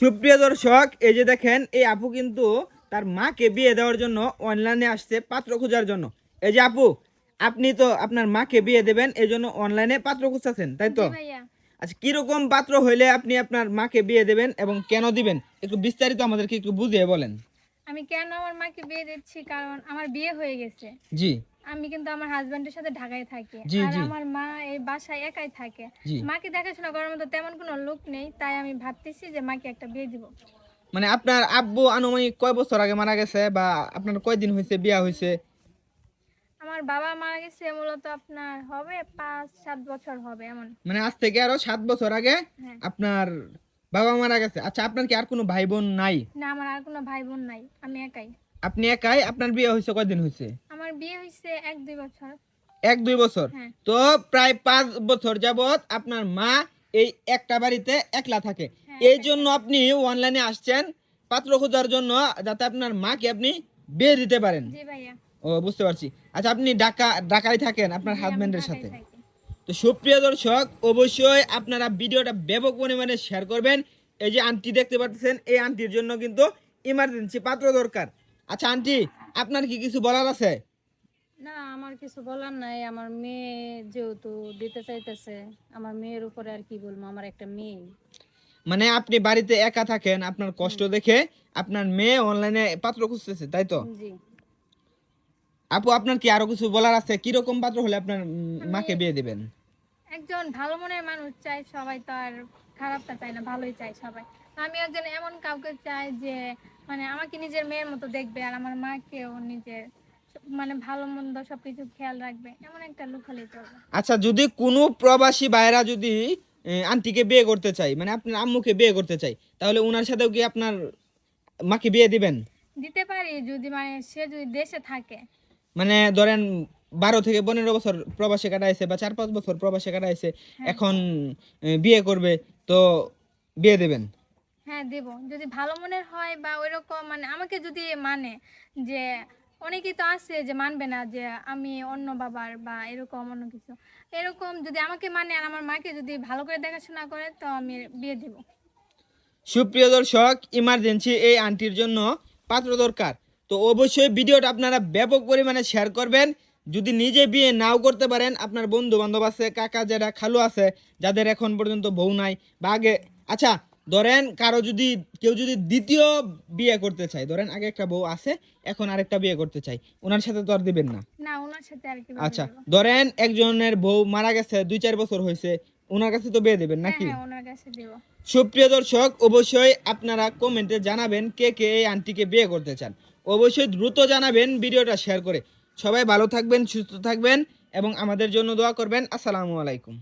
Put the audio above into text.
সুপ্রিয় দর্শক এই যে দেখেন এই আপু কিন্তু তার মাকে বিয়ে দেওয়ার জন্য অনলাইনে আসছে পাত্র খোঁজার জন্য। এই যে আপু আপনি তো আপনার মাকে বিয়ে দেবেন এই জন্য অনলাইনে পাত্র খুঁজতেছেন তাই তো? আচ্ছা কীরকম পাত্র হইলে আপনি আপনার মাকে বিয়ে দেবেন এবং কেন দিবেন? একটু বিস্তারিত আমাদেরকে একটু বুঝিয়ে বলেন। আমি কেন আমার মাকে বিয়ে দিচ্ছি? কারণ আমার বিয়ে হয়ে গেছে। জি। আমি কিন্তু আমার হাজবেন্ডের সাথে ঢাকায় থাকি। আর আমার মা এই বাসায় একাই থাকে। মাকে দেখাশোনা করার মতো তেমন কোনো লোক নেই তাই আমি ভাবতেছি যে মাকে একটা বিয়ে দিব। মানে আপনার আব্বু আনুমানিক কয় বছর আগে মারা গেছে বা আপনার কয়দিন হয়েছে বিয়া হয়েছে? আমার বাবা মারা গেছে মূলত আপনার হবে পাঁচ সাত বছর হবে এমন। মানে আজ থেকে আরও সাত বছর আগে হ্যাঁ। আপনার বাবা মারা গেছে। আচ্ছা আপনার কি আর কোনো ভাই বোন নাই? না আমার আর কোনো ভাই বোন নাই। আমি একাই। আপনি একাই? আপনার বিয়ে হয়েছে কয়দিন হয়েছে? আমার বিয়ে হয়েছে এক দুই বছর। এক দুই বছর? হ্যাঁ। তো প্রায় পাঁচ বছর যাবত আপনার মা এই একটা বাড়িতে একলা থাকে। হ্যাঁ, এই জন্য আপনি অনলাইনে আসছেন পাত্র খোঁজার জন্য যাতে আপনার মাকে আপনি বিয়ে দিতে পারেন। ও বুঝতে পারছি। আচ্ছা আপনি ঢাকা ঢাকায় থাকেন আপনার ঢাকায় সাথে। তো সুপ্রিয় দর্শক অবশ্যই আপনারা ভিডিওটা ব্যাপক পরিমাণে শেয়ার করবেন। এই যে আন্টি দেখতে পাচ্ছেন এই আন্টির জন্য কিন্তু ইমার্জেন্সি পাত্র দরকার। আচ্ছা আন্টি আপনার কি কিছু বলার আছে? না আমার কিছু বলার নাই। আমার মেয়ে যেহেতু দিতে চাইতেছে আমার মেয়ের উপরে আর কি বলব? আমার একটা মেয়ে। মানে আপনি বাড়িতে একা থাকেন আপনার কষ্ট দেখে আপনার মেয়ে অনলাইনে পাত্র খুঁজতেছে তাই তো? জি। আপু আপনার কি আরও কিছু বলার আছে? কি রকম পাত্র হলে আপনার মাকে বিয়ে দিবেন? একজন ভালো মনের মানুষ চাই সবাই তো আর খারাপটা চাই না ভালোই চাই সবাই। আমি একজন এমন কাউকে চাই যে মানে আমাকে নিজের মেয়ের মতো দেখবে আর আমার মাকেও নিজের মানে ভালো মন্দ সবকিছু খেয়াল রাখবে। এমন একটা লোক হলেই চলবে। আচ্ছা যদি কোনো প্রবাসী ভাইরা যদি আন্টিকে বিয়ে করতে চাই মানে আপনার আম্মুকে বিয়ে করতে চাই তাহলে ওনার সাথেও কি আপনার মাকে বিয়ে দিবেন? দিতে পারি যদি মানে সে যদি দেশে থাকে। মানে ধরেন বারো থেকে পনেরো বছর প্রবাসে কাটাইছে বা চার পাঁচ বছর প্রবাসে কাটাইছে এখন বিয়ে করবে তো বিয়ে দেবেন? হ্যাঁ দেব। যদি ভালো মনের হয় বা ওইরকম মানে আমাকে যদি মানে যে অনেকেই তো আছে যে মানবে না যে আমি অন্য বাবার বা এরকম অন্য কিছু। এরকম যদি আমাকে মানে আর আমার মাকে যদি ভালো করে দেখাশোনা করে, তো আমি বিয়ে দিব। সুপ্রিয় দর্শক ইমার্জেন্সি এই আন্টির জন্য পাত্র দরকার। তো অবশ্যই ভিডিওটা আপনারা ব্যাপক পরিমাণে শেয়ার করবেন। যদি নিজে বিয়ে নাও করতে পারেন, আপনার বন্ধু বান্ধব আছে, কাকা যারা খালু আছে, যাদের এখন পর্যন্ত বউ নাই বা আগে আচ্ছা ধরেন কারও যদি কেউ যদি দ্বিতীয় বিয়ে করতে চায় ধরেন আগে একটা বউ আছে এখন আরেকটা বিয়ে করতে চাই ওনার সাথে তো আর দিবেন না। না ওনার সাথে আর কি আচ্ছা ধরেন একজনের বউ মারা গেছে দুই চার বছর হয়েছে ওনার কাছে তো বিয়ে দেবেন হ্যাঁ নাকি? হ্যাঁ ওনার কাছে দেব। সুপ্রিয় দর্শক অবশ্যই আপনারা কমেন্টে জানাবেন কে কে এই আন্টিকে বিয়ে করতে চান। অবশ্যই দ্রুত জানাবেন ভিডিওটা শেয়ার করে। সবাই ভালো থাকবেন সুস্থ থাকবেন এবং আমাদের জন্য দোয়া করবেন। আসসালামু আলাইকুম।